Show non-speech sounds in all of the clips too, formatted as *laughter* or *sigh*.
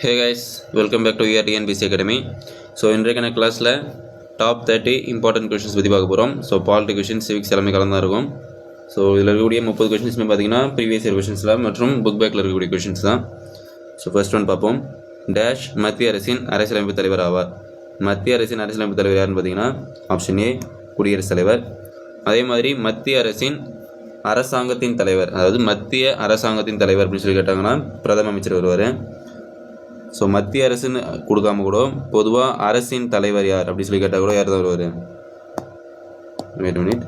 Hey guys welcome back to your TNPSC academy so இன்றைக்கான கிளாஸில் top thirty important questions பற்றி பார்க்க போகிறோம் ஸோ பாலிட்டி கொஷின்ஸ் சிவிக்ஸ் எல்லாமே கலந்தா இருக்கும். ஸோ இதில் இருக்கக்கூடிய முப்பது கொஷின்ஸ்மே பார்த்தீங்கன்னா ப்ரீவியஸ் இயர் கொஷின்ஸில் மற்றும் புக் பேக்கில் இருக்கக்கூடிய கொஷின்ஸ் தான். ஸோ ஃபர்ஸ்ட் ஒன் பார்ப்போம். டேஷ் மத்திய அரசின் அரசியலமைப்பு தலைவர் ஆவார். மத்திய அரசின் அரசியலமைப்பு தலைவர் யாருன்னு பார்த்தீங்கன்னா ஆப்ஷன் ஏ குடியரசுத் தலைவர். அதே மாதிரி மத்திய அரசின் அரசாங்கத்தின் தலைவர் அதாவது மத்திய அரசாங்கத்தின் தலைவர் அப்படின்னு சொல்லி கேட்டாங்கன்னா பிரதம அமைச்சர் வருவார். ஸோ மத்திய அரசுன்னு கொடுக்காம கூட பொதுவாக அரசின் தலைவர் யார் அப்படி சொல்லி கேட்டால் கூட யார் தான் வருவார் வெயிட் மினிட்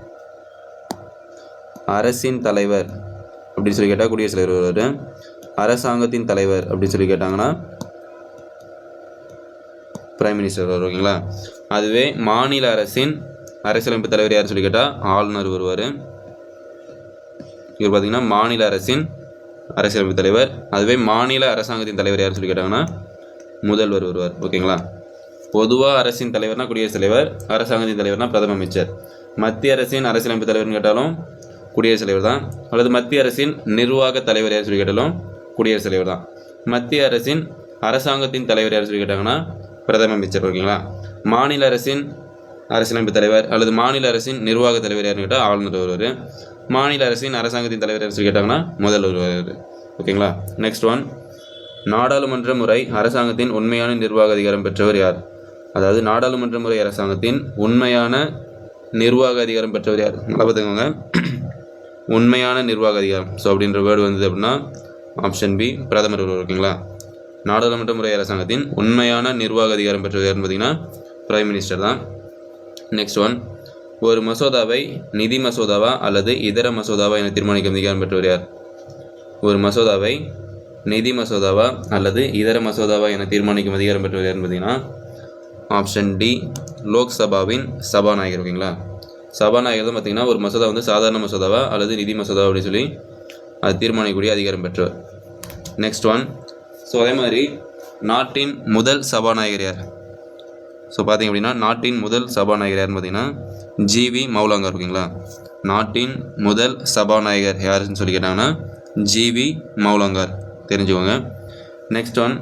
அரசின் தலைவர் அப்படின்னு சொல்லி கேட்டால் குடியரசுத் தலைவர் வருவார். அரசாங்கத்தின் தலைவர் அப்படின்னு சொல்லி கேட்டாங்கன்னா பிரைம் மினிஸ்டர் வருவார் ஓகேங்களா அதுவே மாநில அரசின் அரசியலமைப்பு தலைவர் யார் சொல்லி கேட்டால் ஆளுநர் வருவார். இவர் பார்த்தீங்கன்னா மாநில அரசின் அரசியலமைப்பு தலைவர் அதுவே மாநில அரசாங்கத்தின் தலைவர் யார் சொல்லி கேட்டாங்கன்னா முதல்வர் வருவார் ஓகேங்களா? பொதுவாக அரசின் தலைவர்னா குடியரசுத் தலைவர் அரசாங்கத்தின் தலைவர்னா பிரதம அமைச்சர். மத்திய அரசின் அரசியலமைப்பு தலைவர்னு கேட்டாலும் குடியரசுத் தலைவர் தான். அல்லது மத்திய அரசின் நிர்வாக தலைவர் யார் சொல்லி கேட்டாலும் குடியரசுத் தலைவர் தான். மத்திய அரசின் அரசாங்கத்தின் தலைவர் யார் சொல்லி கேட்டாங்கன்னா பிரதம அமைச்சர் ஓகேங்களா? மாநில அரசின் அரசியலமைப்பு தலைவர் அல்லது மாநில அரசின் நிர்வாக தலைவர் யாருன்னு கேட்டால் ஆளுநர் வருவார் மாநில அரசின் அரசாங்கத்தின் தலைவர் அரசு கேட்டாங்கன்னா முதல்வர் ஓகேங்களா? நெக்ஸ்ட் ஒன் நாடாளுமன்ற முறை அரசாங்கத்தின் உண்மையான நிர்வாக அதிகாரம் பெற்றவர் யார்? அதாவது நாடாளுமன்ற முறை அரசாங்கத்தின் உண்மையான நிர்வாக அதிகாரம் பெற்றவர் யார்? நல்லா பார்த்துக்கோங்க. *clears throat* உண்மையான நிர்வாக அதிகாரம். ஸோ அப்படின்ற வேர்டு வந்தது அப்படின்னா ஆப்ஷன் பி பிரதமர் ஓகேங்களா? நாடாளுமன்ற முறை அரசாங்கத்தின் உண்மையான நிர்வாக அதிகாரம் பெற்றவர் யாருன்னு பார்த்தீங்கன்னா பிரைம் மினிஸ்டர் தான். நெக்ஸ்ட் ஒன் ஒரு மசோதாவை நிதி மசோதாவா அல்லது இதர மசோதாவா என தீர்மானிக்கும் அதிகாரம் பெற்றவர் யார்? ஒரு மசோதாவை நிதி மசோதாவா அல்லது இதர மசோதாவா என தீர்மானிக்கும் அதிகாரம் பெற்றவர் யாருன்னு பார்த்தீங்கன்னா ஆப்ஷன் டி லோக்சபாவின் சபாநாயகர் ஓகேங்களா? சபாநாயகர் தான் பார்த்தீங்கன்னா ஒரு மசோதா வந்து சாதாரண மசோதாவா அல்லது நிதி மசோதாவா அப்படின்னு சொல்லி அது தீர்மானிக்கக்கூடிய அதிகாரம் பெற்றவர். நெக்ஸ்ட் ஒன் ஸோ அதே மாதிரி நாட்டின் முதல் சபாநாயகர் யார்? ஸோ பார்த்தீங்க அப்படின்னா நாட்டின் முதல் சபாநாயகர் யாருன்னு பார்த்தீங்கன்னா ஜிவி மௌலாங்கார் இருக்குங்களா நாட்டின் முதல் சபாநாயகர் யாருன்னு சொல்லி கேட்டாங்கன்னா ஜிவி மௌலாங்கார் தெரிஞ்சுக்கோங்க. நெக்ஸ்ட் ஒன்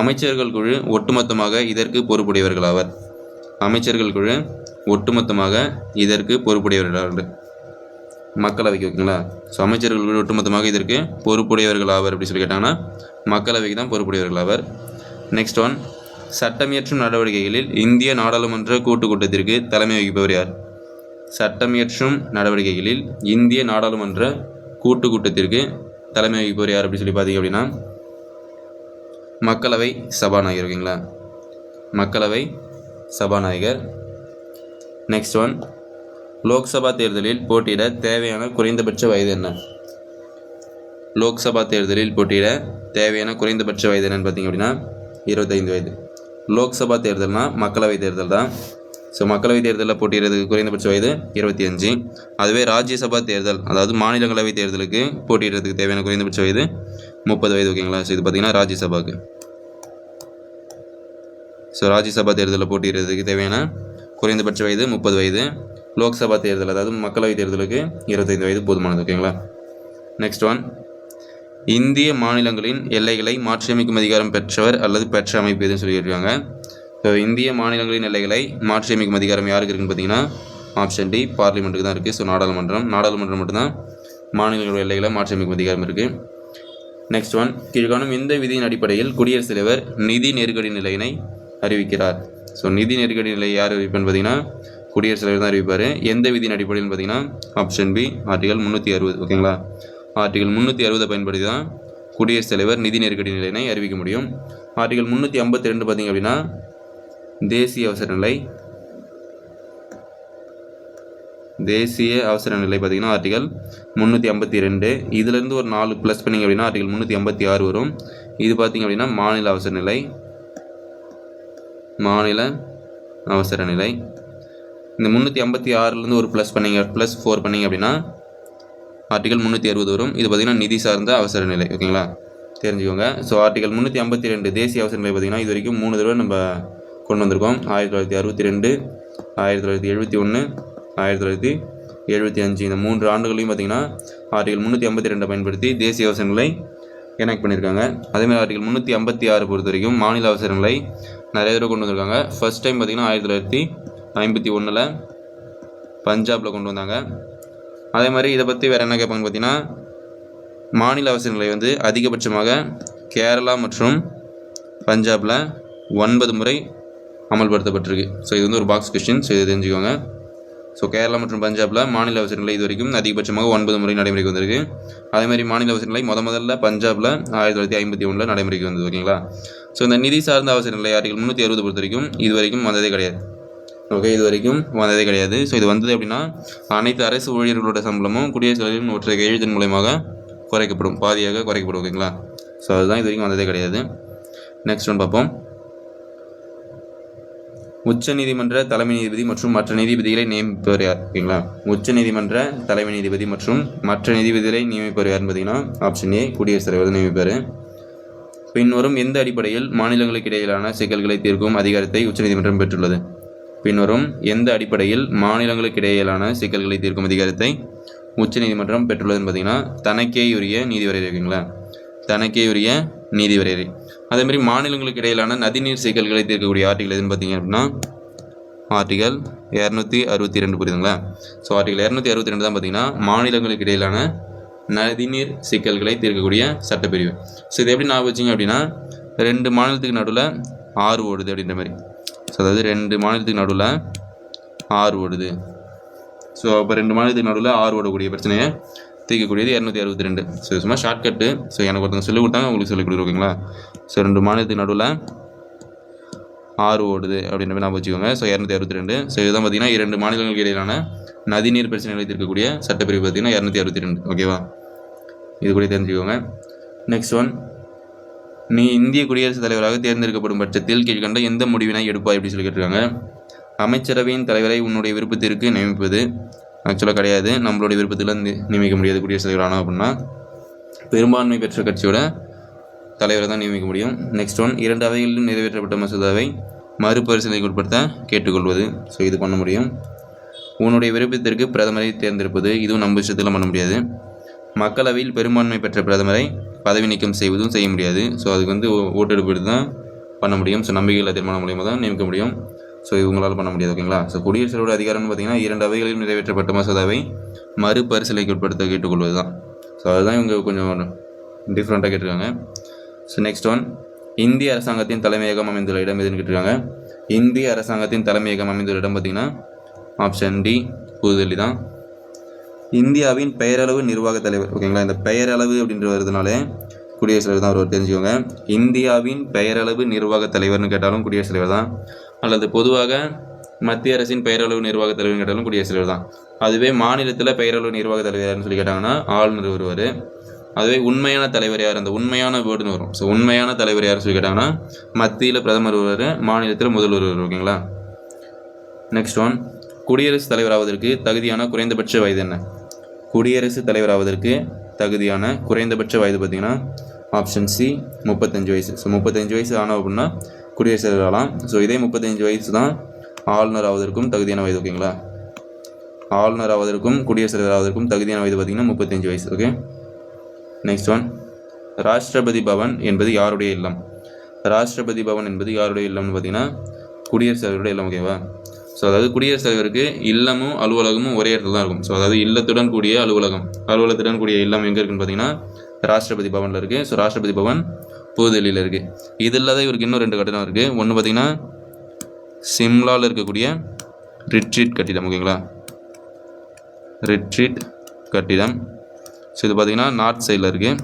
அமைச்சர்கள் குழு ஒட்டுமொத்தமாக இதற்கு பொறுப்புடையவர்கள் ஆவர். அமைச்சர்கள் குழு ஒட்டுமொத்தமாக இதற்கு பொறுப்புடையவர்கள் மக்களவைக்கு ஓகேங்களா? ஸோ அமைச்சர்கள் குழு ஒட்டுமொத்தமாக இதற்கு பொறுப்புடையவர்கள் ஆவர் அப்படி சொல்லி கேட்டாங்கன்னா மக்களவைக்கு தான் பொறுப்புடையவர்கள் ஆவர். நெக்ஸ்ட் ஒன் சட்டமியற்றும் நடவடிக்கைகளில் இந்திய நாடாளுமன்ற கூட்டுக் கூட்டத்திற்கு தலைமை வகிப்பவர் யார்? சட்டமியற்றும் நடவடிக்கைகளில் இந்திய நாடாளுமன்ற கூட்டு கூட்டத்திற்கு தலைமை வகிப்பவர் யார் அப்படின்னு சொல்லி பார்த்தீங்க அப்படின்னா மக்களவை சபாநாயகர் ஓகேங்களா? மக்களவை சபாநாயகர். நெக்ஸ்ட் ஒன் லோக்சபா தேர்தலில் போட்டியிட தேவையான குறைந்தபட்ச வயது என்ன? லோக்சபா தேர்தலில் போட்டியிட தேவையான குறைந்தபட்ச வயது என்னன்னு பார்த்தீங்க அப்படின்னா இருபத்தைந்து வயது. லோக்சபா தேர்தல்னால் மக்களவை தேர்தல் தான். ஸோ மக்களவை தேர்தலில் போட்டியிடுறதுக்கு குறைந்தபட்ச வயது இருபத்தி அஞ்சு. அதுவே ராஜ்யசபா தேர்தல் அதாவது மாநிலங்களவை தேர்தலுக்கு போட்டியிடுறதுக்கு தேவையான குறைந்தபட்ச வயது முப்பது வயது ஓகேங்களா ஸோ இது பார்த்தீங்கன்னா ராஜ்யசபாக்கு. ஸோ ராஜ்யசபா தேர்தலில் போட்டியிடுறதுக்கு தேவையான குறைந்தபட்ச வயது முப்பது வயது. லோக்சபா தேர்தல் அதாவது மக்களவை தேர்தலுக்கு இருபத்தைந்து வயது போதுமானது ஓகேங்களா நெக்ஸ்ட் ஒன் இந்திய மாநிலங்களின் எல்லைகளை மாற்றியமைக்கும் அதிகாரம் பெற்றவர் அல்லது பெற்ற அமைப்பு எதுன்னு சொல்லியிருக்காங்க ஸோ இந்திய மாநிலங்களின் எல்லைகளை மாற்றியமைக்கும் அதிகாரம் யாருக்கு இருக்குன்னு பார்த்தீங்கன்னா ஆப்ஷன் டி பார்லிமெண்ட்டுக்கு தான் இருக்குது ஸோ நாடாளுமன்றம் நாடாளுமன்றம் மட்டும்தான் மாநிலங்களோட எல்லைகளை மாற்றியமைக்கும் அதிகாரம் இருக்குது நெக்ஸ்ட் ஒன் கீழ்காணும் இந்த விதியின் அடிப்படையில் குடியரசுத் தலைவர் நிதி நெருக்கடி நிலையினை அறிவிக்கிறார். ஸோ நிதி நெருக்கடி நிலை யார் அறிவிப்பேன்னு பார்த்தீங்கன்னா குடியரசுத் தலைவர் தான் அறிவிப்பார். எந்த விதியின் அடிப்படையில் பார்த்தீங்கன்னா ஆப்ஷன் பி ஆர்டிகல் முந்நூற்றி அறுபது ஓகேங்களா ஆர்டிகல் முந்நூற்றி அறுபதை பயன்படுத்தி தான் குடியரசுத் தலைவர் நிதி நெருக்கடி நிலையினை அறிவிக்க முடியும். ஆர்டிகல் முந்நூற்றி ஐம்பத்தி ரெண்டு பார்த்தீங்க அப்படின்னா தேசிய அவசர நிலை தேசிய அவசர நிலை பார்த்திங்கன்னா ஆர்டிகல் முந்நூற்றி ஐம்பத்தி ரெண்டு இதுலேருந்து ஒரு நாலு ப்ளஸ் பண்ணிங்க அப்படின்னா ஆர்டிகல் முந்நூற்றி ஐம்பத்தி ஆறு வரும். இது பார்த்திங்க அப்படின்னா மாநில அவசர நிலை மாநில அவசர நிலை. இந்த முந்நூற்றி ஐம்பத்தி ஆறுலேருந்து ஒரு ப்ளஸ் பண்ணிங்க ப்ளஸ் ஃபோர் பண்ணிங்க அப்படின்னா ஆர்டிகல் முந்நூற்றி அறுபது வரும். இது பார்த்திங்கன்னா நிதி சார்ந்த அவசர நிலை ஓகேங்களா தெரிஞ்சுக்கோங்க. ஸோ ஆர்டிகல் முந்நூற்றி ஐம்பத்தி ரெண்டு தேசிய அவசர நிலை பார்த்திங்கன்னா இது வரைக்கும் மூணு தடவை நம்ம கொண்டு வந்திருக்கோம். ஆயிரத்தி தொள்ளாயிரத்தி அறுபத்தி ரெண்டு ஆயிரத்தி தொள்ளாயிரத்தி எழுபத்தி ஒன்று ஆயிரத்தி தொள்ளாயிரத்தி எழுபத்தி அஞ்சு. இந்த மூன்று ஆண்டுகளையும் பார்த்திங்கன்னா ஆர்டிகல் முந்நூற்றி ஐம்பத்தி ரெண்டை பயன்படுத்தி தேசிய அவசர நிலை எனக்ட் பண்ணியிருக்காங்க அதேமாதிரி ஆர்டிகல் முந்நூற்றி ஐம்பத்தி ஆறு பொறுத்த வரைக்கும் மாநில அவசரங்களை நிறைய தடவை கொண்டு வந்திருக்காங்க. ஃபர்ஸ்ட் டைம் பார்த்திங்கன்னா ஆயிரத்தி தொள்ளாயிரத்தி ஐம்பத்தி ஒன்றில் பஞ்சாபில் கொண்டு வந்தாங்க. அதே மாதிரி இதை பற்றி வேறு என்ன கேட்பாங்க பார்த்தீங்கன்னா மாநில அவசரங்களை வந்து அதிகபட்சமாக கேரளா மற்றும் பஞ்சாபில் ஒன்பது முறை அமல்படுத்தப்பட்டிருக்கு. ஸோ இது வந்து ஒரு பாக்ஸ் கொஸ்டின் ஸோ இதை தெரிஞ்சுக்கோங்க. ஸோ கேரளா மற்றும் பஞ்சாபில் மாநில அவசரங்களை இது வரைக்கும் அதிகபட்சமாக ஒன்பது முறை நடைமுறைக்கு வந்திருக்கு. அதே மாதிரி மாநில நிலை முத முதல்ல பஞ்சாபில் ஆயிரத்தி தொள்ளாயிரத்தி ஐம்பத்தி ஒன்றில் நடைமுறைக்கு வந்தது ஓகேங்களா? ஸோ இந்த நிதி சார்ந்த அவசர நிலை ஆர்டிகல் முந்நூற்றி அறுபது பொறுத்த வரைக்கும் இது வரைக்கும் வந்ததே கிடையாது. ஓகே இது வரைக்கும் வந்ததே கிடையாது. ஸோ இது வந்தது அப்படின்னா அனைத்து அரசு ஊழியர்களோட சம்பளமும் குடியரசுத் தலைவரின் ஒற்றை கையெழுத்தின் மூலயமாக குறைக்கப்படும். பாதியாக குறைக்கப்படும் ஓகேங்களா ஸோ அதுதான் இது வரைக்கும் வந்ததே கிடையாது. நெக்ஸ்ட் ஒன் பார்ப்போம். உச்ச நீதிமன்ற தலைமை நீதிபதி மற்றும் மற்ற நீதிபதிகளை நியமிப்பவர் யார் ஓகேங்களா உச்ச நீதிமன்ற தலைமை நீதிபதி மற்றும் மற்ற நீதிபதிகளை நியமிப்பவர் யார்னு பார்த்தீங்கன்னா ஆப்ஷன் ஏ குடியரசுத் தலைவர் நியமிப்பார். பின்வரும் எந்த அடிப்படையில் மாநிலங்களுக்கு இடையிலான சிக்கல்களை தீர்க்கும் அதிகாரத்தை உச்சநீதிமன்றம் பெற்றுள்ளது? பின்வரும் எந்த அடிப்படையில் மாநிலங்களுக்கு இடையிலான சிக்கல்களை தீர்க்கும் அதிகாரத்தை உச்சநீதிமன்றம் பெற்றுள்ளதுன்னு பார்த்தீங்கன்னா தனக்கேயுரிய நீதிவரை இருக்குங்களா? தனக்கேயுரிய நீதிவரையறை அதே மாதிரி மாநிலங்களுக்கு இடையிலான நதிநீர் சிக்கல்களை தீர்க்கக்கூடிய ஆர்டிகல் எதுன்னு பார்த்தீங்க அப்படின்னா ஆர்டிகல் இரநூத்தி அறுபத்தி ரெண்டு புரியுதுங்களா? ஸோ ஆர்டிகல் இரநூத்தி அறுபத்தி ரெண்டு தான் பார்த்தீங்கன்னா மாநிலங்களுக்கு இடையிலான நதிநீர் சிக்கல்களை தீர்க்கக்கூடிய சட்டப்பிரிவு. ஸோ இது எப்படி ஞாபகம் வச்சிங்க அப்படின்னா ரெண்டு மாநிலத்துக்கு நடுவில் ஆறு ஓடுது அப்படின்ற மாதிரி. அதாவது ரெண்டு மாநிலத்துக்கு நடுவில் ஆறு ஓடுது. ஸோ அப்போ ரெண்டு மாநிலத்துக்கு நடுவில் ஆறு ஓடக்கூடிய பிரச்சனையை தீர்க்கக்கூடியது இரநூத்தி அறுபத்தி ரெண்டு ஸோ சும்மா ஷார்ட்கட்டு ஸோ எனக்கு ஒருத்தவங்க சொல்லிக் கொடுத்தாங்க உங்களுக்கு சொல்லிக் கொடுக்குறோம் ஓகேங்களா ஸோ ரெண்டு மாநிலத்துக்கு நடுவில் ஆறு ஓடுது அப்படின்னு நான் வச்சுக்கோங்க. ஸோ இரநூத்தி அறுபத்தி ரெண்டு ஸோ இதுதான் பார்த்தீங்கன்னா இரண்டு மாநிலங்களுக்கு இடையிலான நதிநீர் பிரச்சனைகளை தீர்க்கக்கூடிய சட்டப்பிரிவு பார்த்தீங்கன்னா இரநூத்தி அறுபத்தி ரெண்டு ஓகேவா இது கூட தெரிஞ்சுக்கோங்க. நெக்ஸ்ட் ஒன் நீ இந்திய குடியரசுத் தலைவராக தேர்ந்தெடுக்கப்படும் பட்சத்தில் கீழ்கண்ட எந்த முடிவினை எடுப்பாய் அப்படி சொல்லி கேட்டிருக்காங்க அமைச்சரவையின் தலைவரை உன்னுடைய விருப்பத்திற்கு நியமிப்பது ஆக்சுவலாக கிடையாது. நம்மளுடைய விருப்பத்தில் நி- நியமிக்க முடியாது குடியரசுத் தலைவர் ஆனால் அப்படின்னா. பெரும்பான்மை பெற்ற கட்சியோட தலைவரை தான் நியமிக்க முடியும். நெக்ஸ்ட் ஒன் இரண்டு அவைகளிலும் நிறைவேற்றப்பட்ட மசோதாவை மறுபரிசீலனைக்கு உட்படுத்த கேட்டுக்கொள்வது. ஸோ இது பண்ண முடியும். உன்னுடைய விருப்பத்திற்கு பிரதமரை தேர்ந்தெடுப்பது இதுவும் நம்ம விஷயத்தில் பண்ண முடியாது. மக்களவையில் பெரும்பான்மை பெற்ற பிரதமரை பதவி நீக்கம் செய்வதும் செய்ய முடியாது. ஸோ அதுக்கு வந்து ஓட்டெடுப்பு எடுத்து தான் பண்ண முடியும். ஸோ நம்பிக்கையில்லா தீர்மானம் மூலியமாக தான் நியமிக்க முடியும். ஸோ இவங்களால் பண்ண முடியாது ஓகேங்களா ஸோ குடியரசுத் அதிகாரம்னு பார்த்தீங்கன்னா இரண்டு அவைகளில் நிறைவேற்றப்பட்ட மசோதாவை மறுபரிசீலனைக்கு உட்படுத்த கேட்டுக்கொள்வது தான் ஸோ அதுதான் இவங்க கொஞ்சம் டிஃப்ரெண்ட்டாக கேட்டிருக்காங்க. ஸோ நெக்ஸ்ட் ஒன் இந்திய அரசாங்கத்தின் தலைமையகம் அமைந்துள்ள இடம் எதுன்னு கேட்டிருக்காங்க. இந்திய அரசாங்கத்தின் தலைமையகம் அமைந்துள்ள இடம் பார்த்தீங்கன்னா ஆப்ஷன் டி புதுதில்லி தான் இந்தியாவின் பெயரளவு நிர்வாக தலைவர். ஓகேங்களா இந்த பெயரளவு அப்படின்ற வருதுனாலே குடியரசுத் தலைவர் தான் அவர் தெரிஞ்சுக்கோங்க. இந்தியாவின் பெயரளவு நிர்வாக தலைவர்னு கேட்டாலும் குடியரசுத் தலைவர் தான். அல்லது பொதுவாக மத்திய அரசின் பெயரளவு நிர்வாக தலைவர்னு கேட்டாலும் குடியரசுத் தலைவர் தான். அதுவே மாநிலத்தில் பெயரளவு நிர்வாக தலைவர்னு சொல்லி கேட்டாங்கன்னா ஆளுநர் வருவார். அதுவே உண்மையான தலைவர் யார்? அந்த உண்மையான வேர்டுன்னு வரும். ஸோ உண்மையான தலைவர் யார் சொல்லி கேட்டாங்கன்னா மத்தியில் பிரதமர் வருவார் மாநிலத்தில் முதல்வர் ஒருவர் ஓகேங்களா நெக்ஸ்ட் ஒன் குடியரசுத் தலைவராவதற்கு தகுதியான குறைந்தபட்ச வயது என்ன? குடியரசுத் தலைவராவதற்கு தகுதியான குறைந்தபட்ச வயது பார்த்திங்கன்னா ஆப்ஷன் சி முப்பத்தஞ்சு வயசு. ஸோ முப்பத்தஞ்சு வயசு ஆனோம் அப்படின்னா குடியரசுத் தலைவர் ஆகலாம். ஸோ இதே முப்பத்தஞ்சு வயசு தான் ஆளுநர் ஆவதற்கும் தகுதியான வயது ஓகேங்களா ஆளுநர் ஆவதற்கும் குடியரசுத் தலைவர் ஆவதற்கும் தகுதியான வயது பார்த்தீங்கன்னா முப்பத்தஞ்சு வயசு okay next one Rashtrapati Bhavan என்பது யாருடைய இல்லம்? ராஷ்டிரபதி பவன் என்பது யாருடைய இல்லம்னு பார்த்திங்கன்னா குடியரசுத் தலைவருடைய இல்லம் ஓகேவா ஸோ அதாவது குடியரசுத் தலைவருக்கு இல்லமும் அலுவலகமும் ஒரே இடத்துல தான் இருக்கும். ஸோ அதாவது இல்லத்துடன் கூடிய அலுவலகம். அலுவலகத்துடன் கூடிய இல்லம் எங்கே இருக்குன்னு பார்த்தீங்கன்னா ராஷ்டிரபதி பவனில் இருக்குது ஸோ ராஷ்டிரபதி பவன் புதுடெல்லியில் இருக்குது இது இல்லாத இவருக்கு இன்னும் ரெண்டு கட்டிடம் இருக்குது ஒன்று பார்த்தீங்கன்னா சிம்லாவில் இருக்கக்கூடிய ரிட்ரீட் கட்டிடம் ஓகேங்களா? ரிட்ரீட் கட்டிடம். ஸோ இது பார்த்தீங்கன்னா நார்த் சைடில் இருக்குது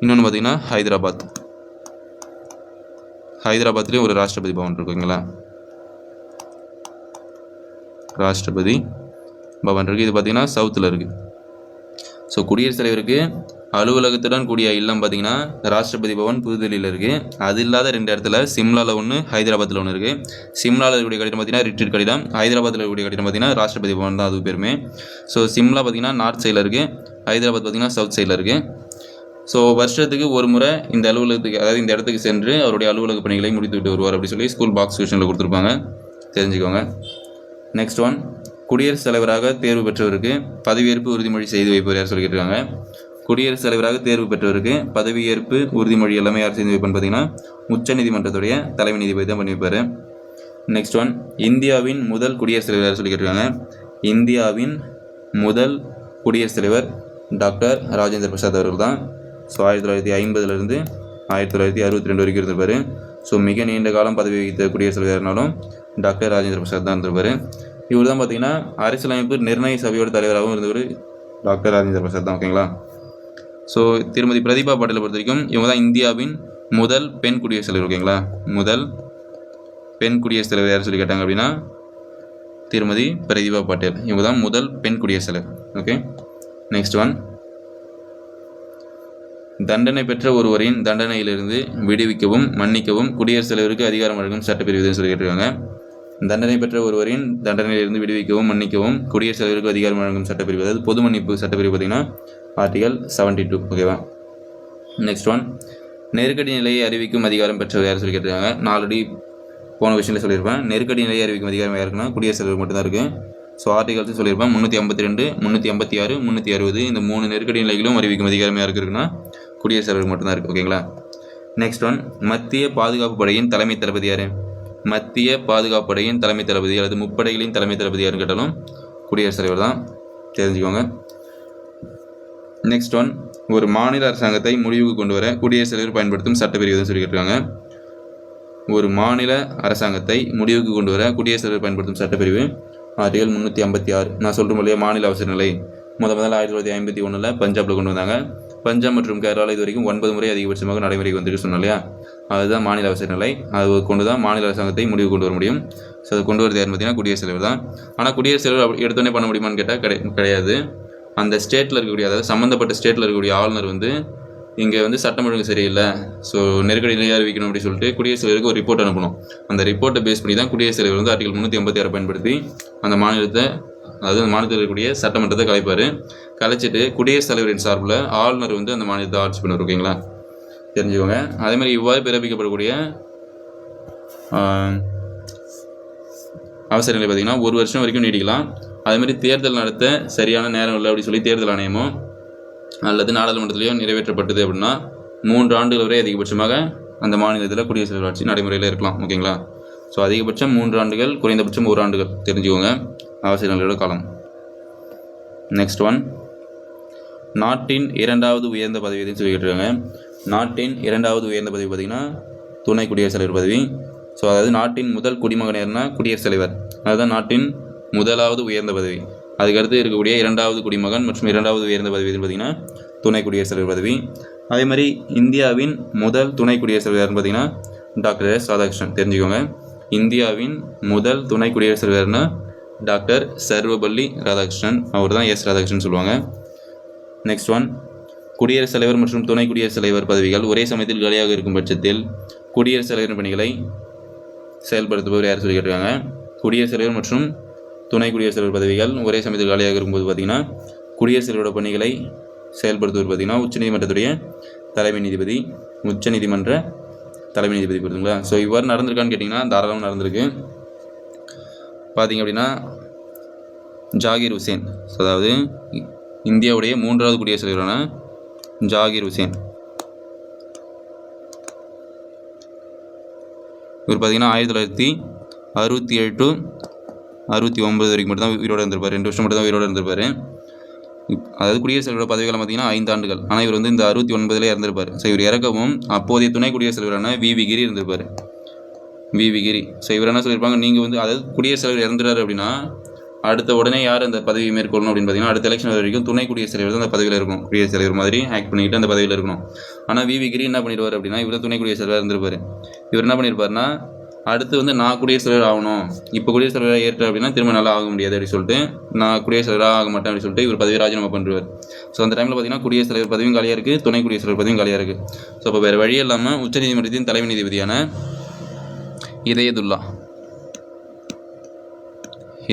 இன்னொன்று பார்த்தீங்கன்னா ஹைதராபாத். ஹைதராபாத்லேயும் ஒரு ராஷ்டிரபதி பவன் இருக்குங்களா ராஷ்டிரபதி பவன் இருக்குது இது பார்த்திங்கன்னா சவுத்தில் இருக்குது ஸோ குடியரசுத் தலைவருக்கு அலுவலகத்துடன் கூடிய இல்லம் பார்த்தீங்கன்னா ராஷ்டிரபதி பவன் புதுதில்லியில் இருக்குது அது இல்லாத ரெண்டு இடத்துல சிம்லாவில் ஒன்று ஹைதராபாத்தில் ஒன்று இருக்குது சிம்லாவில் இருக்கக்கூடிய கட்டிடம் பார்த்தீங்கன்னா ரிட்ரீட் கட்டிடம். ஹைதராபாத்தில் இருக்கக்கூடிய கட்டிடம் பார்த்தீங்கன்னா ராஷ்டிரபதி பவன் தான் அது பேருமே. ஸோ சிம்லா பார்த்தீங்கன்னா நார்த் சைடில் இருக்குது ஹைதராபாத் பார்த்தீங்கன்னா சவுத் சைடில் இருக்குது ஸோ வருஷத்துக்கு ஒரு முறை இந்த அலுவலகத்துக்கு அதாவது இந்த இடத்துக்கு சென்று அவருடைய அலுவலக பணிகளை முடித்துவிட்டு வருவார் அப்படி சொல்லி ஸ்கூல் பாக்ஸ் கொஷனில் கொடுத்துருப்பாங்க. தெரிஞ்சுக்கோங்க. நெக்ஸ்ட் ஒன் குடியரசுத் தலைவராக தேர்வு பெற்றவருக்கு பதவியேற்பு உறுதிமொழி செய்து வைப்பவர் யார் சொல்லியிருக்காங்க? குடியரசுத் தலைவராக தேர்வு பெற்றவருக்கு பதவியேற்பு உறுதிமொழி எல்லாமே யார் செய்து வைப்பான்னு பார்த்தீங்கன்னா உச்சநீதிமன்றத்துடைய தலைமை நீதிபதி தான் பண்ணி வைப்பார். நெக்ஸ்ட் ஒன் இந்தியாவின் முதல் குடியரசுத் தலைவர் யார் சொல்லி கேட்டிருக்காங்க இந்தியாவின் முதல் குடியரசுத் தலைவர் டாக்டர் ராஜேந்திர பிரசாத் அவர்கள் தான். ஸோ ஆயிரத்தி தொள்ளாயிரத்தி ஐம்பதுலேருந்து ஆயிரத்தி தொள்ளாயிரத்தி அறுபத்தி ரெண்டு வரைக்கும் இருந்திருப்பார். ஸோ மிக நீண்ட காலம் பதவி வகித்த குடியரசுத் தலைவர்னாலும் டாக்டர் ராஜேந்திர பிரசாத் தான் இருந்திருப்பார். இவர் தான் பார்த்தீங்கன்னா அரசியலமைப்பு நிர்ணய சபையோட தலைவராகவும் இருந்தவர் டாக்டர் ராஜேந்திர பிரசாத் தான் ஓகேங்களா? ஸோ திருமதி பிரதீபா பாட்டீலை பொறுத்த வரைக்கும் இவங்க தான் இந்தியாவின் முதல் பெண் குடியரசுத் தலைவர் ஓகேங்களா? முதல் பெண் குடியரசுத் தலைவர் யார் சொல்லி கேட்டாங்க அப்படின்னா திருமதி பிரதீபா பாட்டேல். இவங்க தான் முதல் பெண் குடியரசுத் தலைவர் ஓகே? நெக்ஸ்ட் ஒன் தண்டனை பெற்ற ஒருவரின் தண்டனையிலிருந்து விடுவிக்கவும் மன்னிக்கவும் குடியரசுத் தலைவருக்கு அதிகாரம் வழங்கும் சட்டப்பிரிவு சொல்லி கேட்டிருக்காங்க. தண்டனை பெற்ற ஒருவரின் தண்டனையிலிருந்து விடுவிக்கவும் மன்னிக்கவும் குடியரசுத் தலைவருக்கு அதிகாரம் வழங்கும் சட்டப்பிரிவு அதாவது பொது மன்னிப்பு சட்டப்பிரிவு பார்த்தீங்கன்னா ஆர்டிகல் செவன்டி டூ ஓகேவா நெக்ஸ்ட் ஒன் நெருக்கடி நிலையை அறிவிக்கும் அதிகாரம் பெற்றவர் யார் சொல்லி கேட்டிருக்காங்க. நான் போன விஷயத்தில் சொல்லியிருப்பேன். நெருக்கடி நிலையை அறிவிக்கும் அதிகாரம் யாருக்குன்னா குடியரசுத் தலைவர் மட்டும்தான் இருக்குது ஸோ ஆர்டிகல்ஸ் சொல்லியிருப்பேன். முந்நூற்றி ஐம்பத்தி ரெண்டு முந்நூற்றி ஐம்பத்தி ஆறு முந்நூற்றி அறுபது இந்த மூணு நெருக்கடி நிலைகளும் அறிவிக்கும் அதிகாரம் இருக்குன்னா குடியரசுத் தலைவர் மட்டும்தான் இருக்குது ஓகேங்களா? நெக்ஸ்ட் ஒன் மத்திய பாதுகாப்பு படையின் தலைமை தளபதி யார்? மத்திய பாதுகாப்பு படையின் தலைமை தளபதி அல்லது முப்படைகளின் தலைமை தளபதி யாருன்னு கேட்டாலும் குடியரசுத் தலைவர் தான் தெரிஞ்சுக்கோங்க நெக்ஸ்ட் ஒன் ஒரு மாநில அரசாங்கத்தை முடிவுக்கு கொண்டு வர குடியரசுத் தலைவர் பயன்படுத்தும் சட்டப்பிரிவு தான் சொல்லி ஒரு மாநில அரசாங்கத்தை முடிவுக்கு கொண்டு வர குடியரசுத் தலைவர் பயன்படுத்தும் சட்டப்பிரிவு ஆர்டிகல் முந்நூற்றி ஐம்பத்தி ஆறு. நான் சொல்கிறோம் இல்லையா? மாநில அவசர நிலை. முத முதல்ல ஆயிரத்தி தொள்ளாயிரத்தி ஐம்பத்தி ஒன்றில் பஞ்சாபில் கொண்டு வந்தாங்க. பஞ்சாப் மற்றும் கேரளாவில் இது வரைக்கும் ஒன்பது முறை அதிகபட்சமாக நடைமுறைக்கு வந்துட்டு சொன்னோம் இல்லையா? அதுதான் மாநில அவசர நிலை. அது கொண்டு தான் மாநில அரசாங்கத்தை முடிவு கொண்டு வர முடியும். ஸோ அதை கொண்டு வரது யார் பார்த்தீங்கன்னா குடியரசுத் தலைவர் தான். ஆனால் குடியரசுத் தலைவர் அப்படி எடுத்தோடனே பண்ண முடியுமான்னு கேட்டால் கிடை கிடையாது. அந்த ஸ்டேட்டில் இருக்கக்கூடிய அதாவது சம்மந்தப்பட்ட ஸ்டேட்டில் இருக்கக்கூடிய ஆளுநர் வந்து இங்கே வந்து சட்டம் ஒழுங்கு சரியில்லை. ஸோ நெருக்கடி நிலையை அறிவிக்கணும் அப்படின்னு சொல்லிட்டு குடியரசுத் தலைவருக்கு ஒரு ரிப்போர்ட் அனுப்பணும். அந்த ரிப்போர்ட்டை பேஸ் பண்ணி தான் குடியரசுத் தலைவர் வந்து ஆர்டிகல் முந்நூற்றி ஐம்பத்தி ஆறு பயன்படுத்தி அந்த மாநிலத்தை அதாவது அந்த மாநிலத்தில் இருக்கக்கூடிய சட்டமன்றத்தை கலைப்பார். கலைச்சிட்டு குடியரசுத் தலைவரின் சார்பில் ஆளுநர் வந்து அந்த மாநிலத்தை ஆட்சி பண்ணுவார் ஓகேங்களா? தெரிஞ்சுக்கோங்க. அதே மாதிரி இவ்வாறு பிறப்பிக்கப்படக்கூடிய அவசர நிலை பார்த்திங்கன்னா ஒரு வருஷம் வரைக்கும் நீடிக்கலாம் அதேமாதிரி தேர்தல் நடத்த சரியான நேரம் இல்லை அப்படின்னு சொல்லி தேர்தல் ஆணையமோ அல்லது நாடாளுமன்றத்திலேயோ நிறைவேற்றப்பட்டது அப்படின்னா மூன்று ஆண்டுகள் வரை அதிகபட்சமாக அந்த மாநிலத்தில் குடியரசுத் தலைவர் ஆட்சி நடைமுறையில் இருக்கலாம் ஓகேங்களா? ஸோ அதிகபட்சம் மூன்று ஆண்டுகள் குறைந்தபட்சம் ஒரு ஆண்டுகள். தெரிஞ்சுக்கோங்க. அவசியங்களோட காலம் நெக்ஸ்ட் ஒன் நாட்டின் இரண்டாவது உயர்ந்த பதவி எதுன்னு சொல்லிக்கிட்டு இருக்காங்க நாட்டின் இரண்டாவது உயர்ந்த பதவி பார்த்திங்கன்னா துணை குடியரசுத் தலைவர் பதவி. ஸோ அதாவது நாட்டின் முதல் குடிமகன் யாருன்னா குடியரசுத் தலைவர். அதுதான் நாட்டின் முதலாவது உயர்ந்த பதவி. அதுக்கடுத்து இருக்கக்கூடிய இரண்டாவது குடிமகன் மற்றும் இரண்டாவது உயர்ந்த பதவி எதுன்னு பார்த்தீங்கன்னா துணை குடியரசுத் தலைவர் பதவி. அதே மாதிரி இந்தியாவின் முதல் துணை குடியரசுத் தலைவர்னு பார்த்திங்கன்னா பார்த்தீங்கன்னா டாக்டர் எஸ் ராதாகிருஷ்ணன். தெரிஞ்சுக்கோங்க. இந்தியாவின் முதல் துணை குடியரசுத் தலைவர்னா டாக்டர் சர்வபள்ளி ராதாகிருஷ்ணன். அவர் தான் எஸ் ராதாகிருஷ்ணன் சொல்லுவாங்க. நெக்ஸ்ட் ஒன் குடியரசுத் தலைவர் மற்றும் துணை குடியரசுத் தலைவர் பதவிகள் ஒரே சமயத்தில் காலியாக இருக்கும் பட்சத்தில் குடியரசுத் தலைவர் பணிகளை செயல்படுத்துபவர் யார் சொல்லி கேட்டிருக்காங்க குடியரசுத் தலைவர் மற்றும் துணை குடியரசுத் தலைவர் பதவிகள் ஒரே சமயத்தில் காலியாக இருக்கும்போது பார்த்திங்கன்னா குடியரசுத் தலைவரோட பணிகளை செயல்படுத்துவது பார்த்தீங்கன்னா உச்சநீதிமன்றத்துடைய தலைமை நீதிபதி உச்சநீதிமன்ற தலைமை நீதிபதி புரியுதுங்களா ஸோ இவ்வாறு நடந்திருக்கான்னு கேட்டிங்கன்னா தாராளமாக நடந்திருக்கு. பார்த்தீங்க அப்படின்னா ஜாகிர் ஹுசேன். அதாவது இந்தியாவுடைய மூன்றாவது குடியரசுத் தலைவரான ஜாகிர் ஹுசேன். இவர் பார்த்தீங்கன்னா ஆயிரத்தி தொள்ளாயிரத்தி அறுபத்தி ஏழு டு அறுபத்தி ஒன்பது வரைக்கும் மட்டும் தான் உயிரோடு இருந்திருப்பார். ரெண்டு வருஷம் மட்டும் தான் உயிரோடு இருந்திருப்பார். அதாவது குடியரசுத் தலைவரோட பதவிக்காலம் பார்த்தீங்கன்னா ஐந்து ஆண்டுகள் ஆனால் இவர் வந்து இந்த அறுபத்தி ஒன்பதுலேயே இறந்திருப்பார். ஸோ இவர் இறக்கவும் அப்போதைய துணை குடியரசுத் தலைவரான வி வி கிரி இருந்திருப்பார். வி ஸோ இவர் என்ன சொல்லியிருப்பாங்க? நீங்கள் வந்து அதாவது குடியரசுத் தலைவர் இறந்துறாரு அப்படின்னா அடுத்த உடனே யார் அந்த பதவி மேற்கொள்ளணும் அப்படின்னு பார்த்தீங்கன்னா அடுத்த எலெக்ஷன் வரைக்கும் துணை குடியரசுத் தலைவர் தான் அந்த பதவியில் இருக்கணும். குடியரசுத் தலைவர் மாதிரி ஆக்ட் பண்ணிட்டு அந்த பதவியில் இருக்கணும். ஆனால் வி கிரி என்ன பண்ணிடுவார் அப்படின்னா இவர் தான் துணை குடியரசுத் தலைவர் இருந்திருப்பார். இவர் என்ன பண்ணியிருப்பாருன்னா அடுத்து வந்து நான் குடியரசுத் தலைவர் ஆகணும். இப்போ குடியரசுத் தலைவராக ஏற்ற அப்படின்னா திரும்ப நல்லா ஆக முடியாது அப்படின்னு சொல்லிட்டு நான் குடியரசுத் தலைவராக ஆக மாட்டேன் அப்படின்னு சொல்லிட்டு இவர் பதவி ராஜினாமா பண்ணுவார் ஸோ அந்த டைமில் பார்த்தீங்கன்னா குடியரசுத் தலைவர் பதவியும் காலியாக இருக்குது துணை குடியரசுத் தலைவர் பதவியும் காலியாக இருக்குது ஸோ அப்போ வேறு வழி இல்லாமல் உச்சநீதிமன்றத்தின் தலைமை நீதிபதியான இதயதுல்லா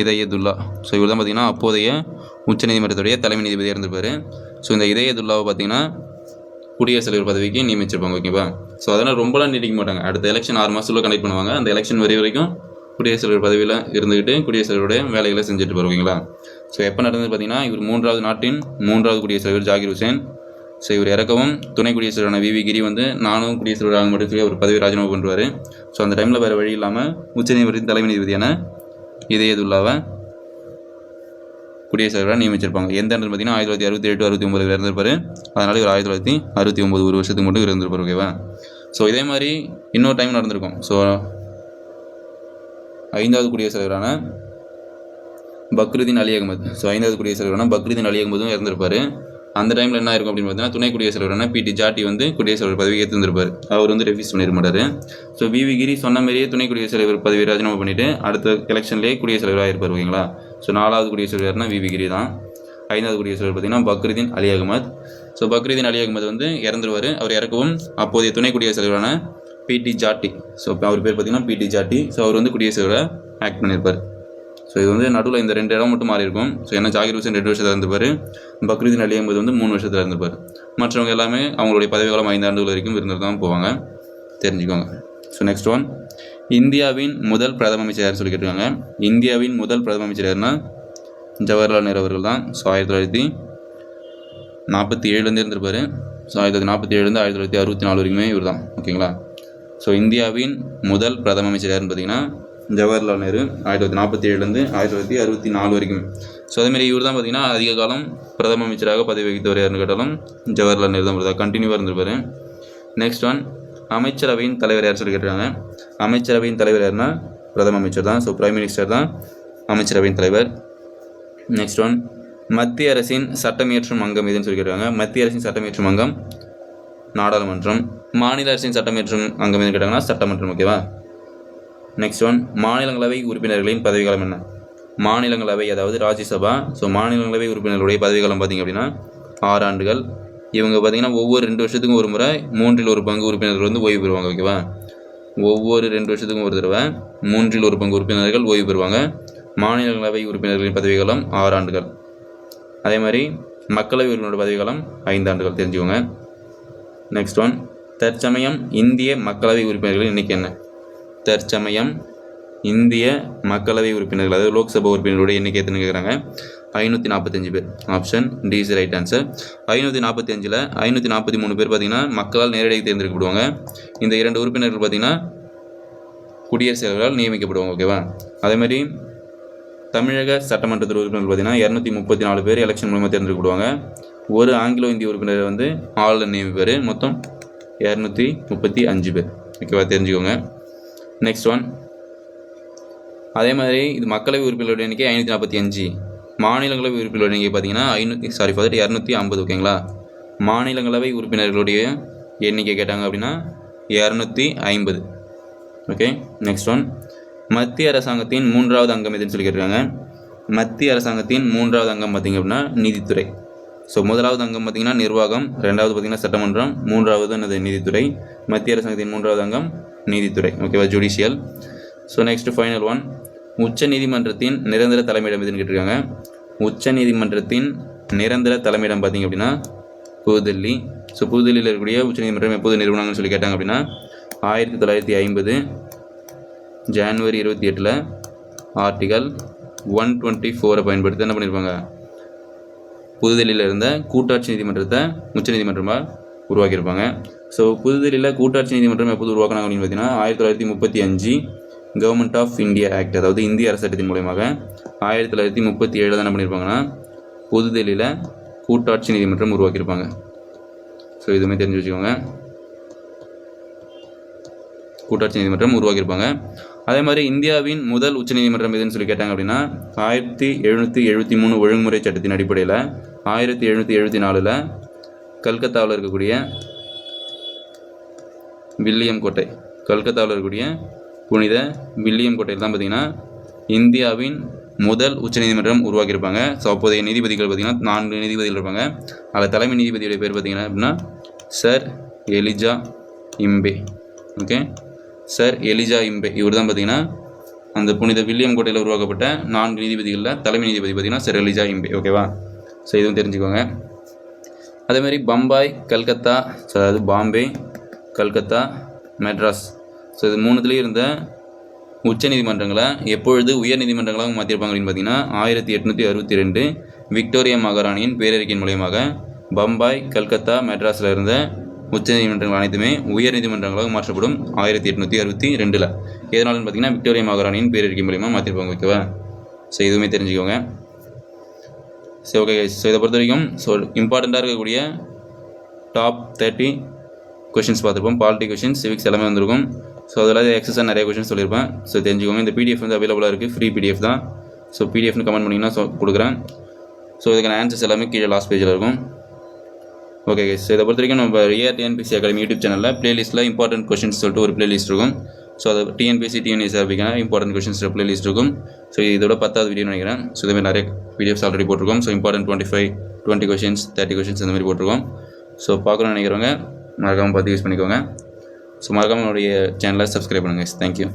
இதயதுல்லா ஸோ இவர் தான் பார்த்தீங்கன்னா அப்போதைய உச்சநீதிமன்றத்துடைய தலைமை நீதிபதியாக இருந்திருப்பார். ஸோ இந்த இதயதுல்லாவை பார்த்தீங்கன்னா குடியரசுத் தலைவர் பதவிக்கு நியமிச்சிருப்பாங்க ஓகேவா ஸோ அதனால் ரொம்பலாம் நீடிக்க மாட்டாங்க. அடுத்த எலெக்ஷன் ஆறு மாதத்துல கண்டக்ட் பண்ணுவாங்க. அந்த எலெக்ஷன் வரை வரைக்கும் குடியரசுத் தலைவர் பதவியில் இருந்துக்கிட்டு குடியரசுத் தலைவருடைய வேலைகளை செஞ்சுட்டு வருவீங்களா ஓகேங்களா ஸோ எப்போ நடந்தது பார்த்தீங்கன்னா இவர் மூன்றாவது நாட்டின் மூன்றாவது குடியரசுத் தலைவர் ஜாகிர் ஹுசேன். ஸோ இவர் இறக்கவும் துணை குடியரசுவரான விவி கிரி வந்து நானும் குடியரசுவராக மட்டும் சொல்லி அவர் பதவி ராஜினாமா பண்ணுவார். ஸோ அந்த டைமில் வேறு வழி இல்லாமல் உச்சநீதிமன்றத்தின் தலைமை நீதிபதியான இதயதுல்லாவை குடியரசுத் தலைவராக நியமிச்சிருப்பாங்க. எந்த ஆண்டு பார்த்தீங்கன்னா ஆயிரத்தி தொள்ளாயிரத்தி அறுபத்தி எட்டு அறுபத்தி ஒம்பது இறந்திருப்பார். அதனால் இவர் ஆயிரத்தி தொள்ளாயிரத்தி அறுபத்தி ஒம்பது ஒரு வருஷத்துக்கு மட்டும் இருந்திருப்பார் ஓகேவா ஸோ இதே மாதிரி இன்னொரு டைம் நடந்திருக்கும். ஸோ ஐந்தாவது குடியரசுத் தலைவரான பக்ருதீன் அலி அகமது. ஸோ ஐந்தாவது குடியரசுத் தலைவரான பக்ருதீன் அலி அகமதும் இறந்திருப்பார். அந்த டைமில் என்ன இருக்கும் அப்படின்னு பார்த்தீங்கன்னா துணை குடியரசுத் தலைவரான பிடி ஜாட்டி வந்து குடியரசுத் தலைவர் பதவி ஏற்றிருந்திருப்பார் அவர் வந்து ரெஃப்யூஸ் பண்ணிருக்க மாட்டார். ஸோ விவி கிரி சொன்ன மாதிரியே துணை குடியரசுத் தலைவர் பதவி ராஜினாமா பண்ணிட்டு அடுத்த எலெக்ஷன்லேயே குடியரசுத் தலைவராக இருப்பார் ஓகேங்களா? ஸோ நாலாவது குடியரசுத் தலைவர்னா விவி கிரி தான். ஐந்தாவது குடியரசுத் தலைவர் பார்த்தீங்கன்னா பக்ரீதீன் அலி அகமத். ஸோ பக்ரீதீன் அலி அகமது வந்து இறந்துருவார். அவர் இறக்கவும் அப்போதைய துணை குடியரசுத் தலைவரான பிடி ஜாட்டி. ஸோ அவர் பேர் பார்த்தீங்கன்னா பிடி ஜாட்டி. ஸோ அவர் வந்து குடியரசுத் தலைவராக ஆக்ட் பண்ணியிருப்பார் ஸோ இது வந்து நடுவில் இந்த ரெண்டு இடம் மட்டும் மாறி இருக்கும் ஸோ என்ன ஜாகிர் ஹுசேன் ரெண்டு வருஷத்தில் இருந்துப்பார் பக்ரீதின் அலி அகமது வந்து மூணு வருஷத்தில் இருந்துப்பார். மற்றவங்க எல்லாமே அவங்களுடைய பதவிக்காலம் ஐந்து ஆண்டுகள் வரைக்கும் இருந்துட்டு தான் போவாங்க. தெரிஞ்சுக்கோங்க. ஸோ நெக்ஸ்ட் ஒன் இந்தியாவின் முதல் பிரதம அமைச்சர் யார் சொல்லி கேட்டிருக்காங்க. இந்தியாவின் முதல் பிரதம அமைச்சர் யாருன்னா ஜவஹர்லால் நேரு அவர்கள் தான். ஸோ ஆயிரத்தி தொள்ளாயிரத்தி நாற்பத்தி ஏழுலேருந்து இருந்திருப்பார். ஸோ ஆயிரத்தி தொள்ளாயிரத்தி நாற்பத்தி ஏழுலேருந்து ஆயிரத்தி தொள்ளாயிரத்தி அறுபத்தி நாலு வரைக்குமே இவர் தான் ஓகேங்களா ஸோ இந்தியாவின் முதல் பிரதம அமைச்சர் யாருன்னு பார்த்தீங்கன்னா ஜவஹர்லால் நேரு ஆயிரத்தி தொள்ளாயிரத்தி நாற்பத்தி ஏழுலேருந்து ஆயிரத்தி தொள்ளாயிரத்தி அறுபத்தி நாலு வரைக்கும். ஸோ அதேமாதிரி இவர் தான் பார்த்தீங்கன்னா அதிக காலம் பிரதம அமைச்சராக பதவி வகித்தவர் யாருன்னு கேட்டாலும் ஜவஹர்லால் நேரு தான் தான். கண்டினியூவாக இருந்திருப்பார். நெக்ஸ்ட் ஒன் அமைச்சரவையின் தலைவர் யார் சொல்லி கேட்டுருக்காங்க அமைச்சரவையின் தலைவர் யாருன்னா பிரதம அமைச்சர் தான். ஸோ பிரைம் மினிஸ்டர் தான் அமைச்சரவையின் தலைவர். நெக்ஸ்ட் ஒன் மத்திய அரசின் சட்டமியற்றும் அங்கம் எதுன்னு சொல்லி கேட்டாங்க மத்திய அரசின் சட்டமியற்றும் அங்கம் நாடாளுமன்றம். மாநில அரசின் சட்டமியற்றும் அங்கம் எதுன்னு கேட்டாங்கன்னா சட்டமன்றம் ஓகேவா நெக்ஸ்ட் ஒன் மாநிலங்களவை உறுப்பினர்களின் பதவிக்காலம் என்ன? மாநிலங்களவை அதாவது ராஜ்யசபா. ஸோ மாநிலங்களவை உறுப்பினர்களுடைய பதவிக்காலம் பார்த்திங்க அப்படின்னா ஆறு ஆண்டுகள். இவங்க பார்த்திங்கன்னா ஒவ்வொரு ரெண்டு வருஷத்துக்கும் ஒரு முறை மூன்றில் ஒரு பங்கு உறுப்பினர்கள் வந்து ஓய்வு பெறுவாங்க ஓகேவா ஒவ்வொரு ரெண்டு வருஷத்துக்கும் ஒரு தடவை மூன்றில் ஒரு பங்கு உறுப்பினர்கள் ஓய்வு பெறுவாங்க. மாநிலங்களவை உறுப்பினர்களின் பதவிக்காலம் ஆறு ஆண்டுகள். அதே மாதிரி மக்களவை உறுப்பினரோட பதவிக்காலம் ஐந்து ஆண்டுகள் தெரிஞ்சுக்கோங்க. நெக்ஸ்ட் ஒன் தற்சமயம் இந்திய மக்களவை உறுப்பினர்களின் எண்ணிக்கை என்ன? தற்சமயம் இந்திய மக்களவை உறுப்பினர்கள் அதாவது லோக்சபா உறுப்பினர்களுடைய எண்ணிக்கை எத்தனை கேட்குறாங்க? ஐநூற்றி நாற்பத்தஞ்சு பேர். Option D is right answer ஐநூற்றி நாற்பத்தஞ்சில் ஐநூற்றி நாற்பத்தி மூணு பேர் பார்த்தீங்கன்னா மக்களால் நேரடியாக தேர்ந்தெடுக்கப்படுவாங்க. இந்த இரண்டு உறுப்பினர்கள் பார்த்தீங்கன்னா குடியரசுத் தலைவரால் நியமிக்கப்படுவாங்க ஓகேவா அதேமாதிரி தமிழக சட்டமன்றத்தில் உறுப்பினர்கள் பார்த்தீங்கன்னா இரநூத்தி முப்பத்தி நாலு பேர் எலெக்ஷன் மூலமாக தேர்ந்தெடுக்கப்படுவாங்க. ஒரு ஆங்கிலோ இந்திய உறுப்பினர் வந்து ஆளுநர் நியமிப்பார். மொத்தம் இரநூத்தி முப்பத்தி அஞ்சு பேர். ஓகேவா தெரிஞ்சுக்கோங்க. நெக்ஸ்ட் ஒன் அதே மாதிரி இது மக்களவை உறுப்பினர்களுடைய எண்ணிக்கை ஐநூற்றி நாற்பத்தி அஞ்சு. மாநிலங்களவை உறுப்பினர்களுடைய எண்ணிக்கை பார்த்தீங்கன்னா ஐநூற்றி சாரி ஃபர்ஸ்ட் இரநூத்தி ஐம்பது ஓகேங்களா மாநிலங்களவை உறுப்பினர்களுடைய எண்ணிக்கை கேட்டாங்க அப்படின்னா இரநூத்தி ஐம்பது. ஓகே நெக்ஸ்ட் ஒன் மத்திய அரசாங்கத்தின் மூன்றாவது அங்கம் எதுன்னு சொல்லி கேட்டிருக்காங்க. மத்திய அரசாங்கத்தின் மூன்றாவது அங்கம் பார்த்திங்க அப்படின்னா நீதித்துறை. ஸோ முதலாவது அங்கம் பார்த்திங்கன்னா நிர்வாகம் ரெண்டாவது பார்த்திங்கன்னா சட்டமன்றம் மூன்றாவது என்னது? நீதித்துறை. மத்திய அரசாங்கத்தின் மூன்றாவது அங்கம் நீதித்துறை ஓகேவா judicial so next final one உச்ச நீதிமன்றத்தின் நிரந்தர தலைமையிடம் எதுன்னு கேட்டிருக்காங்க. உச்ச நீதிமன்றத்தின் நிரந்தர தலைமையிடம் பார்த்திங்க அப்படின்னா புதுதில்லி. ஸோ புதுதில்லியில் இருக்கக்கூடிய உச்சநீதிமன்றம் எப்போது நிறுவனங்கள்னு சொல்லி கேட்டாங்க அப்படின்னா ஆயிரத்தி தொள்ளாயிரத்தி ஐம்பது ஜான்வரி இருபத்தி எட்டில் ஆர்டிகல் ஒன் டுவெண்ட்டி ஃபோரை பயன்படுத்தி என்ன பண்ணியிருப்பாங்க புதுதில்லியில் இருந்த கூட்டாட்சி நீதிமன்றத்தை உச்சநீதிமன்றமாக உருவாக்கியிருப்பாங்க. ஸோ புதுதில்லியில் கூட்டாட்சி நீதிமன்றம் எப்போது உருவாக்கினாங்க அப்படின்னு பார்த்தீங்கன்னா ஆயிரத்தி தொள்ளாயிரத்தி முப்பத்தி அஞ்சு கவர்மெண்ட் ஆஃப் இந்தியா ஆக்ட் அதாவது இந்திய அரசு சட்டத்தின் மூலயமாக ஆயிரத்தி தொள்ளாயிரத்தி முப்பத்தி ஏழில் தான் என்ன பண்ணியிருப்பாங்கன்னா புதுதில்லியில் கூட்டாட்சி நீதிமன்றம் உருவாக்கியிருப்பாங்க. ஸோ இதுவுமே தெரிஞ்சு வச்சுக்கோங்க. கூட்டாட்சி நீதிமன்றம் உருவாக்கியிருப்பாங்க. அதே மாதிரி இந்தியாவின் முதல் உச்சநீதிமன்றம் எதுன்னு சொல்லி கேட்டாங்க அப்படின்னா ஆயிரத்தி எழுநூற்றி எழுபத்தி மூணு ஒழுங்குமுறை சட்டத்தின் அடிப்படையில் ஆயிரத்தி எழுநூற்றி எழுபத்தி நாலில் கல்கத்தாவில் இருக்கக்கூடிய வில்லியம் கோட்டை கல்கத்தாவில் இருக்கக்கூடிய புனித வில்லியம் கோட்டையில் தான் பார்த்தீங்கன்னா இந்தியாவின் முதல் உச்சநீதிமன்றம் உருவாக்கியிருப்பாங்க. ஸோ அப்போதைய நீதிபதிகள் பார்த்தீங்கன்னா நான்கு நீதிபதிகள் இருப்பாங்க. அதில் தலைமை நீதிபதியுடைய பேர் பார்த்தீங்கன்னா அப்படின்னா sir Elijah Impey okay sir Elijah Impey இவர் தான் பார்த்தீங்கன்னா அந்த புனித வில்லியம் கோட்டையில் உருவாக்கப்பட்ட நான்கு நீதிபதிகளில் தலைமை நீதிபதி பார்த்தீங்கன்னா சர் எலிஜா இம்பே ஓகேவா ஸோ இதுவும் தெரிஞ்சுக்கோங்க. அதேமாதிரி பம்பாய் கல்கத்தா ஸோ அதாவது பாம்பே கல்கத்தா மெட்ராஸ். ஸோ இது மூணுத்துலேயும் இருந்த உச்ச நீதிமன்றங்களை எப்பொழுது உயர் நீதிமன்றங்களாக மாற்றிருப்பாங்க அப்படின்னு பார்த்தீங்கன்னா ஆயிரத்தி எட்நூற்றி அறுபத்தி ரெண்டு விக்டோரியா மகாராணியின் பேரறிக்கையின் மூலயமாக பம்பாய் கல்கத்தா மெட்ராஸில் இருந்த உச்ச நீதிமன்றங்கள் அனைத்துமே உயர் நீதிமன்றங்களாக மாற்றப்படும் ஆயிரத்தி எட்நூற்றி அறுபத்தி ரெண்டில். எதனாலன்னு பார்த்தீங்கன்னா விக்டோரியா மகாராணியின் பேரறிக்கை மூலியமாக மாற்றிருப்பாங்க ஓகேவா ஸோ இதுவுமே தெரிஞ்சுக்கோங்க. ஸோ ஓகே ஸோ இதை பொறுத்த வரைக்கும் ஸோ இம்பார்ட்டண்ட்டாக இருக்கக்கூடிய டாப் தேர்ட்டி கொஷின்ஸ் பார்த்துருப்போம். பாலிட்டி கொஷின்ஸ் சிவிக்ஸ் எல்லாமே வந்திருக்கும். ஸோ அதில் எக்ஸஸாக நிறைய கொஷின்ஸ் சொல்லியிருப்பேன். ஸோ தெரிஞ்சுக்கோங்க. இந்த பிடிஎஃப் வந்து அவைலபிளாக இருக்குது ஃப்ரீ பிடிஎஃப் தான். ஸோ பிடிஎஃப்னு கமெண்ட் பண்ணிங்கன்னா ஸோ கொடுக்குறேன். ஸோ இதுக்கான ஆன்சர்ஸ் எல்லாமே கீழே லாஸ்ட் பேஜில் இருக்கும். ஓகே ஸோ இதை பொறுத்த வரைக்கும் நம்ம ரியர் டிஎன்பிசி அகாடமி யூடியூப் சேனலில் ப்ளேலிஸ்ட்டில் இம்பார்ட்டன்ட் கொஷின்ஸ் சொல்லிட்டு ஒரு ப்ளேலிஸ்ட் இருக்கும். ஸோ அது டிஎன்பிசி டிஎன்எஸ் அப்படிங்கிற இம்பார்ட்டன்ட் கொஷின்ஸ் ப்ளேலிஸ்ட் இருக்கும். ஸோ இதோட பத்தாவது வீடியோ நினைக்கிறேன். ஸோ இதுமாதிரி நிறைய பிடிஎஃப்ஸ் ஆல்ரெடி போட்டிருக்கோம். So important twenty five twenty questions thirty questions இந்த மாதிரி போட்டிருக்கோம். ஸோ பார்க்கணும்னு நினைக்கிறவங்க மறக்காமல் பார்த்து யூஸ் பண்ணிக்கோங்க. ஸோ மறக்காமல் என்னுடைய சேனலை சப்ஸ்கிரைப் பண்ணுங்கள் தேங்க்யூ